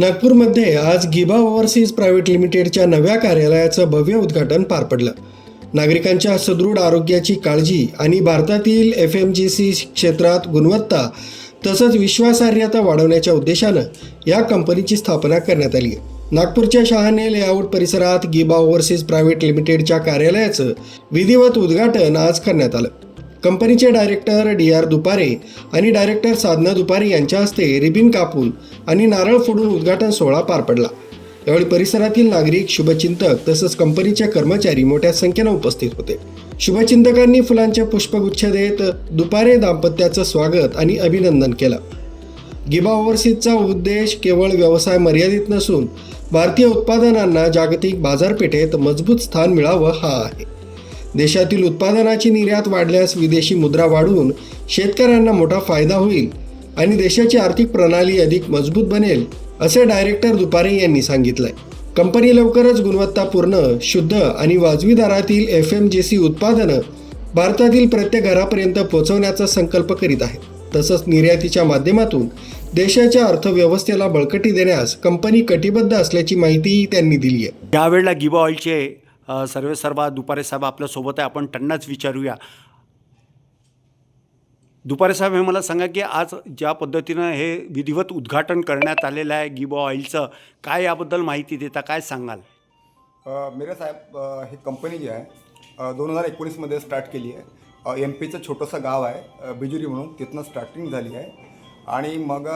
नागपूरमध्ये आज गिबा overseas private लिमिटेडच्या नव्या कार्यालयाचं भव्य उद्घाटन पार पडलं. नागरिकांच्या सदृढ आरोग्याची काळजी आणि भारतातील एफ एम जी सी क्षेत्रात गुणवत्ता तसंच विश्वासार्हता वाढवण्याच्या उद्देशानं या कंपनीची स्थापना करण्यात आली. नागपूरच्या शहाने लेआउट परिसरात गिबा ओव्हरसीज प्रायव्हेट लिमिटेडच्या कार्यालयाचं विधिवत उद्घाटन आज करण्यात आलं. कंपनीचे डायरेक्टर डी आर दुपारे आणि डायरेक्टर साधना दुपारे यांच्या हस्ते रिबिन कापून आणि नारळ फोडून उद्घाटन सोहळा पार पडला. यावेळी परिसरातील नागरिक शुभचिंतक तसंच कंपनीचे कर्मचारी मोठ्या संख्येनं उपस्थित होते. शुभचिंतकांनी फुलांचे पुष्पगुच्छ देत दुपारे दाम्पत्याचं स्वागत आणि अभिनंदन केलं. गिबा ओव्हरसीजचा उद्देश केवळ व्यवसाय मर्यादित नसून भारतीय उत्पादनांना जागतिक बाजारपेठेत मजबूत स्थान मिळावं हा आहे. देशातील उत्पादनाची निर्यात वाढल्यास विदेशी मुद्रा वाढून शेतकऱ्यांना मोठा फायदा होईल आणि देशाची आर्थिक प्रणाली अधिक मजबूत बनेल असे डायरेक्टर दुपारे यांनी सांगितलंय. कंपनी लवकरच गुणवत्तापूर्ण शुद्ध आणि वाजवी दरातील एफ एम जे सी उत्पादनं भारतातील प्रत्येक घरापर्यंत पोहोचवण्याचा संकल्प करीत आहे तसंच निर्यातीच्या माध्यमातून देशाच्या अर्थव्यवस्थेला बळकटी देण्यास कंपनी कटिबद्ध असल्याची माहितीही त्यांनी दिली आहे यावेळेला गिबा ऑइलचे सर्वे सर्वा दुपारे साहेब आपल्यासोबत आहे. आपण त्यांनाच विचारूया. दुपारे साहेब हे मला सांगा की आज ज्या पद्धतीनं हे विधिवत उद्घाटन करण्यात आलेलं आहे गिबा ऑइलचं काय याबद्दल माहिती देता काय सांगाल? मेरे साहेब ही कंपनी जी आहे दोन हजार एकोणीसमध्ये स्टार्ट केली आहे. एम पीचं छोटंसं गाव आहे बिजुरी म्हणून. तिथनं स्टार्टिंग झाली आहे. आणि मग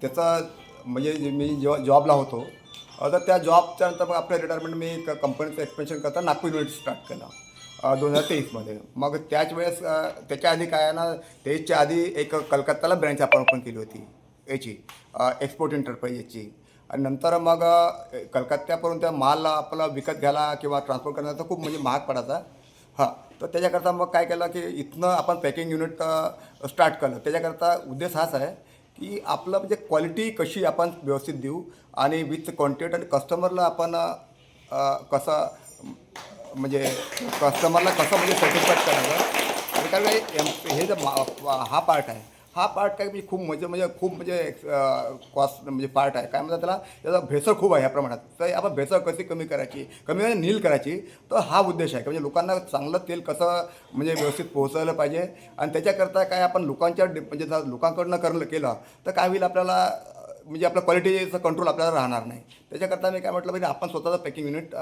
त्याचा म्हणजे मी जेव्हा जॉबला होतो तर त्या जॉबच्या नंतर मग आपल्या रिटायरमेंट मी एक कंपनीचं एक्सपेन्शन करता नागपूर युनिट स्टार्ट केलं दोन हजार तेवीसमध्ये. मग त्याच वेळेस त्याच्या आधी काय आहे ना तेवीसच्या आधी एक कलकत्ताला ब्रँच आपण ओपन केली होती याची एक्सपोर्ट एंटरप्राईजची आणि नंतर मग कलकत्त्यापर्यंत माल आपला विकत घ्यायला किंवा ट्रान्सपोर्ट करण्याचा खूप म्हणजे महाग पडायचा. हां तर त्याच्याकरता मग काय केलं की इथनं आपण पॅकिंग युनिट स्टार्ट केलं. त्याच्याकरता उद्देश हाच आहे की आपलं म्हणजे क्वालिटी कशी आपण व्यवस्थित देऊ आणि विथ क्वांटिटी आणि कस्टमरला आपण कसा म्हणजे कसं म्हणजे कस्टमरला कसं म्हणजे सॅटिस्फाईड करायचं आणि कारण काय एम- हे जर हा पार्ट आहे. हा पार्ट काय म्हणजे खूप म्हणजे म्हणजे खूप म्हणजे कॉस्ट म्हणजे पार्ट आहे. काय म्हणतात त्याला त्याचा भेसळ खूप आहे ह्या प्रमाणात. तर आपण भेसळ कशी कमी करायची कमी म्हणजे नील करायची तर हा उद्देश आहे. की म्हणजे लोकांना चांगलं तेल कसं म्हणजे व्यवस्थित पोहोचवलं पाहिजे आणि त्याच्याकरता काय आपण लोकांच्या म्हणजे जर लोकांकडनं करलं केलं तर काय होईल आपल्याला म्हणजे आपलं क्वालिटीचं कंट्रोल आपल्याला राहणार नाही. त्याच्याकरता मी काय म्हटलं पाहिजे आपण स्वतःचं पॅकिंग युनिट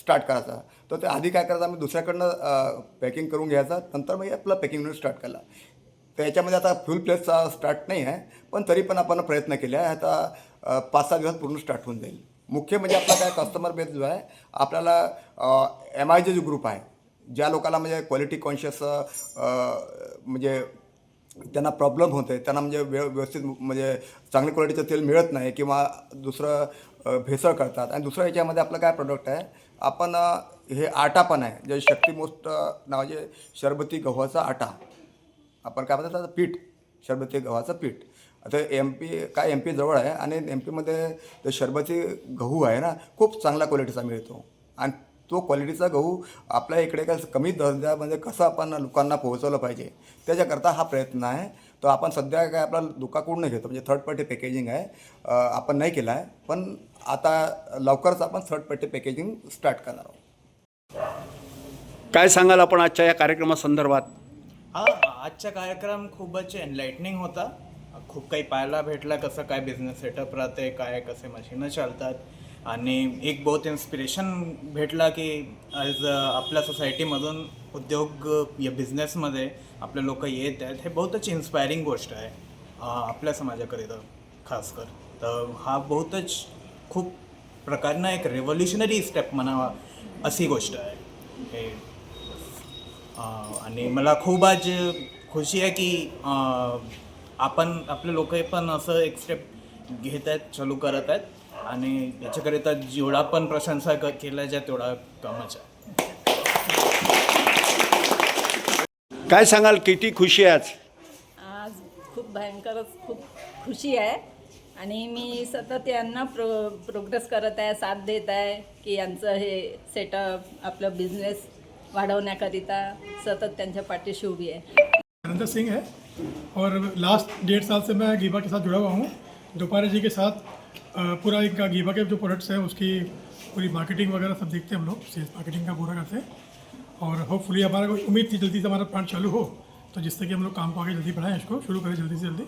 स्टार्ट करायचं. तर ते आधी काय करायचं आम्ही दुसऱ्याकडनं पॅकिंग करून घ्यायचं. नंतर मग आपलं पॅकिंग युनिट स्टार्ट केलं तर याच्यामध्ये आता फुल प्लेसचा स्टार्ट नाही आहे पण तरी पण आपण प्रयत्न केले आहे. आता पाच सहा दिवसात पूर्ण स्टार्ट होऊन जाईल. मुख्य म्हणजे आपला काय कस्टमर बेस जो आहे आपल्याला एम आय जे जो ग्रुप आहे ज्या लोकांना म्हणजे क्वालिटी कॉन्शियस म्हणजे त्यांना प्रॉब्लेम होते त्यांना म्हणजे व्यव व्यवस्थित म्हणजे चांगल्या क्वालिटीचं तेल मिळत नाही किंवा दुसरं भेसळ करतात. आणि दुसरं याच्यामध्ये आपलं काय प्रोडक्ट आहे आपण हे आटा पण आहे जे शक्तिमोस्ट नावाचे शरबती गव्हाचा आटा. आपण काय म्हणतात त्याचं पीठ शरबती गव्हाचं पीठ. आता एम पी काय एम पी जवळ आहे आणि एम पीमध्ये जो शरबती गहू आहे ना खूप चांगला क्वालिटीचा मिळतो. आणि तो क्वालिटीचा गहू आपल्या इकडे काय कमी दर्जामध्ये कसं आपण लोकांना पोहोचवलं पाहिजे त्याच्याकरता हा प्रयत्न आहे. तो आपण सध्या काय आपला दुकाकडून घेतो म्हणजे थर्ड पार्टी पॅकेजिंग आहे. आपण नाही केलं आहे पण आता लवकरच आपण थर्ड पार्टी पॅकेजिंग स्टार्ट करणार आहोत. काय सांगाल आपण आजच्या या कार्यक्रमासंदर्भात? हा आजचा कार्यक्रम खूपच एनलाइटनिंग होता. खूप काही पाहायला भेटला कसं काय बिझनेस सेटअप राहते काय कसे मशीनं चालतात. आणि एक बहुत इन्स्पिरेशन भेटला की ॲज आपल्या सोसायटीमधून उद्योग या बिझनेसमध्ये आपले लोक येत आहेत. हे बहुतच इन्स्पायरिंग गोष्ट आहे आपल्या समाजाकरिता खास कर तर हा बहुतच खूप प्रकारनं एक रेव्होल्युशनरी स्टेप म्हणावा अशी गोष्ट आहे. हे आणि मला खूप आज खुशी आहे की आपण आपले लोक पण असं एक स्टेप घेत आहेत चालू करत आहेत. आणि याच्याकरिता जेवढा पण प्रशंसा क केल्या ज्या तेवढा कमच आहे. काय सांगाल किती खुशी आहे आज? आज खूप भयंकरच खूप खुशी आहे. आणि मी सतत यांना प्रो प्रोग्रेस करत आहे साथ देत आहे की यांचं हे सेटअप आपलं बिझनेस वाढवण्याकरिता सतत त्यांच्या पाठीशी उभी आहे. सिंह है और लास्ट डेढ़ साल से मैं गीबा के साथ जुड़ा हुआ हूँ। दोपहर जी के साथ पूरा एक गीबा के जो प्रोडक्ट्स हैं उसकी पूरी मार्केटिंग वगैरह सब देखते हैं हम लोग सेल्स मार्केटिंग का पूरा करते हैं। और होपफुली हमारा कोई उम्मीद थी जल्दी से हमारा प्लांट चालू हो तो जिससे कि हम लोग काम को आगे जल्दी बढ़ाएँ इसको शुरू करें जल्दी से जल्दी।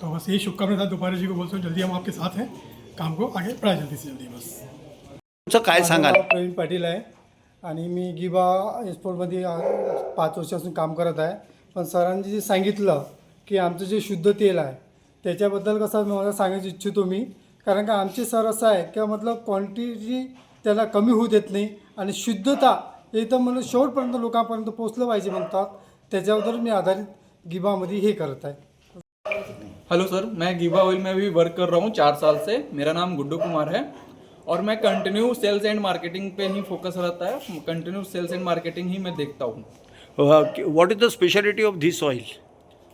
तो बस यही शुभकामना था दोपहर जी को बोलते हैं जल्दी हम आपके साथ हैं काम को आगे बढ़ाएँ जल्दी से जल्दी बस। तुमचं काय सांगाल? प्रवीण पाटील आहे आणि मी गिबा एक्सपोर्टमध्ये पाच वर्षापासून काम करत आहे. पण सरांनी जे सांगितलं की आमचं जे शुद्ध तेल आहे त्याच्याबद्दल कसं मला सांगायचं इच्छितो मी. कारण का आमचे सर असं आहे की मतलब क्वांटिटी त्याला कमी होऊ देत नाही आणि शुद्धता एकदम म्हणजे शेवटपर्यंत लोकांपर्यंत पोचलं पाहिजे म्हणतात. त्याच्याबद्दल मी आधारित गिबामध्ये हे करत आहे. हेलो सर मैं गिबा ऑयल में भी वर्क कर रहा हूँ चार साल से. मेरा नाम गुड्डू कुमार है. और मैं कंटिन्यू सेल्स एंड मार्केटिंग पे ही फोकस रहता है। कंटिन्यू सेल्स एंड मार्केटिंग ही मैं देखता हूँ। What is the speciality of this oil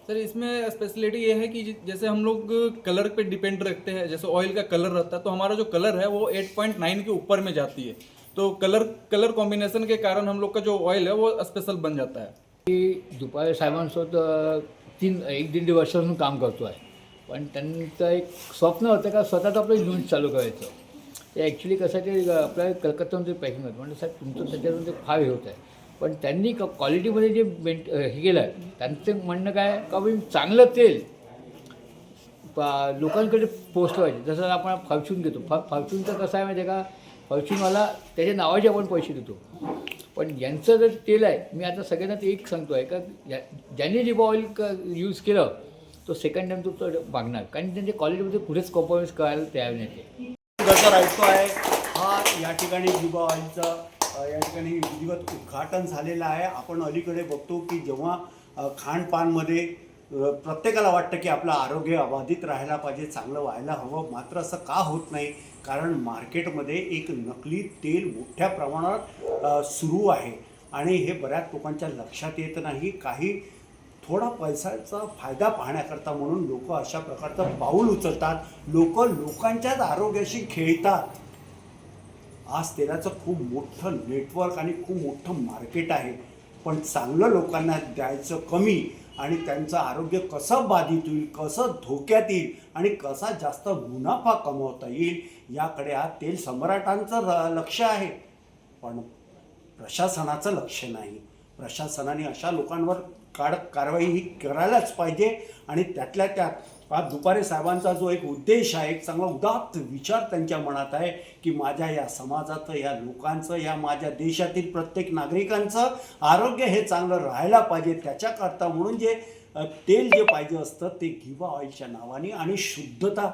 sir इसमें स्पेशलिटी ये है कि जैसे हम लोग कलर पे डिपेंड रखते हैं जैसे ऑयल का कलर रहता है तो हमारा जो कलर है वो 8.9 के ऊपर में जाती है। तो कलर कलर कॉम्बिनेशन के कारण हम लोग का जो ऑयल है वो स्पेशल बन जाता है। की दुपारी साहेबांसोबत अ, तीन एक दीड वर्षापासून काम करतो आहे पण त्यांचं एक स्वप्न होतं का स्वतःच आपलं युनिट चालू करायचं। ते ॲक्च्युली कसं आहे ते आपल्या कलकत्त्याहून ते पॅकिंग होतं म्हणजे साहेब तुमचं त्याच्यातून ते फार हे होत आहे. पण त्यांनी क क्वालिटीमध्ये जे मेंट हे केलं आहे त्यांचं म्हणणं काय का बाई चांगलं तेल पा- लोकांकडे पोचलं पाहिजे. जसं आपण फॉर्च्यून घेतो. फॉ फॉर्च्यूनचं कसं आहे माहिती आहे का? फॉर्च्यूनवाला त्याच्या नावाचे आपण पैसे देतो. पण यांचं जर तेल आहे मी आता सगळ्यांना ते एक सांगतो आहे का ज्यांनी रिबा ऑइल क यूज केलं तो सेकंड टाईम तो तो मागणार. कारण त्यांच्या क्वालिटीमध्ये कुठेच कॉम्प्रोमाइज करायला तयार नाही ते जसं आहे हा या ठिकाणी युवा ऑइलचं या ठिकाणी विधिवत उद्घाटन झालेलं आहे. आपण अलीकडे बघतो की जेव्हा खाणपानमध्ये प्रत्येकाला वाटतं की आपलं आरोग्य अबाधित राहायला पाहिजे चांगलं व्हायला हवं मात्र असं का होत नाही? कारण मार्केटमध्ये एक नकली तेल मोठ्या प्रमाणात सुरू आहे. आणि हे बऱ्याच लोकांच्या लक्षात येत नाही. काही थोडा पैशाचा फायदा पाहण्याकरता म्हणून लोक अशा प्रकारचं पाऊल उचलतात. लोक लोकांच्याच आरोग्याशी खेळतात. आज तेलाचं खूप मोठं नेटवर्क आणि खूप मोठं मार्केट आहे. पण चांगलं लोकांना द्यायचं कमी आणि त्यांचं आरोग्य कसं बाधित होईल कसं धोक्यात येईल आणि कसा जास्त मुनाफा कमवता येईल याकडे हा तेल सम्राटांचं लक्ष आहे. पण प्रशासनाचं लक्ष नाही. प्रशासनाने अशा लोकांवर कडक कारवाई ही करायलाच पाहिजे. आणि त्यातल्या त्यात आज दुपारे साहेबांचा जो एक उद्देश आहे एक चांगला उदात्त विचार त्यांच्या मनात आहे की माझ्या या समाजाचं या लोकांचं या माझ्या देशातील प्रत्येक नागरिकांचं आरोग्य हे चांगलं राहायला पाहिजे. त्याच्याकरता म्हणून जे तेल जे पाहिजे असतं ते गिवा ऑइलच्या नावाने आणि शुद्धता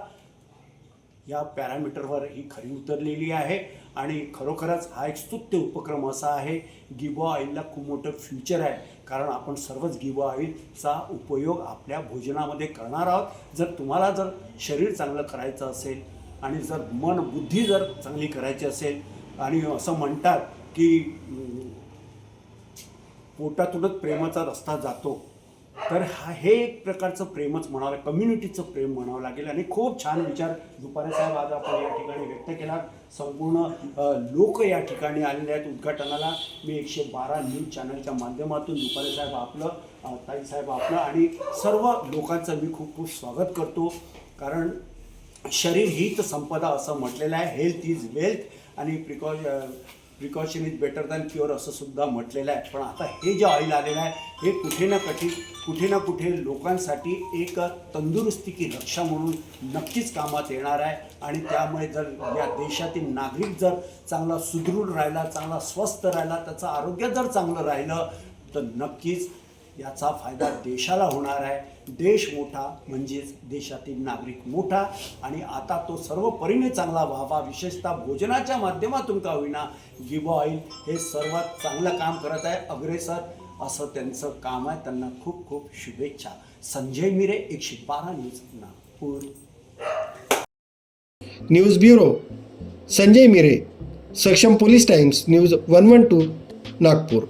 या पॅरामीटरवर ही खरी उतरलेली आहे. आणि खरोखरच हा एक स्तुत्य उपक्रम असा आहे. गिबो ऑइलला खूप मोठं फ्युचर आहे. कारण आपण सर्वच गिबो ऑइलचा उपयोग आपल्या भोजनामध्ये करणार आहोत. जर तुम्हाला जर शरीर चांगलं करायचं असेल आणि जर मन बुद्धी जर चांगली करायची असेल आणि असं म्हणतात की पोटातूनच प्रेमाचा रस्ता जातो. तर हा हे एक प्रकारचं प्रेमच म्हणावं कम्युनिटीचं प्रेम म्हणावं लागेल. आणि खूप छान विचार दुपारे साहेब आज आपण या ठिकाणी व्यक्त केला. संपूर्ण लोक या ठिकाणी आलेले आहेत. उद्घाटनाला मी एकशे बारा न्यूज चॅनलच्या माध्यमातून दुपारे साहेब आपलं ताईसाहेब ताई साहेब आपलं आणि सर्व लोकांचं मी खूप खूप स्वागत करतो. कारण शरीर हीच संपदा असं म्हटलेलं आहे. हेल्थ इज वेल्थ आणि प्रिकॉ precaution is better than cure असं सुद्धा म्हटलेलं आहे. पण आता हे जे ऑइल आलेलं आहे हे कुठे ना कठी कुठे ना कुठे लोकांसाठी एक तंदुरुस्ती की रक्षा म्हणून नक्कीच कामात येणार आहे. आणि त्यामुळे जर या देशातील नागरिक जर चांगला सुदृढ राहिला चांगला स्वस्थ राहिला त्याचं आरोग्य जर चांगलं राहिलं तर नक्कीच याचा फायदा देशाला होणार आहे. देश मोठा म्हणजेच देशातील नागरिक मोठा. आणि आता तो सर्व परीने चांगला व्हावा. विशेषतः भोजनाच्या माध्यमातून का होईना गिबो ऑइल हे सर्वात चांगलं काम करत आहे. अग्रेसर असं त्यांचं काम आहे. त्यांना खूप खूप शुभेच्छा. संजय मिरे एकशे बारा news Nagpur. News bureau Sanjay Mire Saksham police times news one one two Nagpur.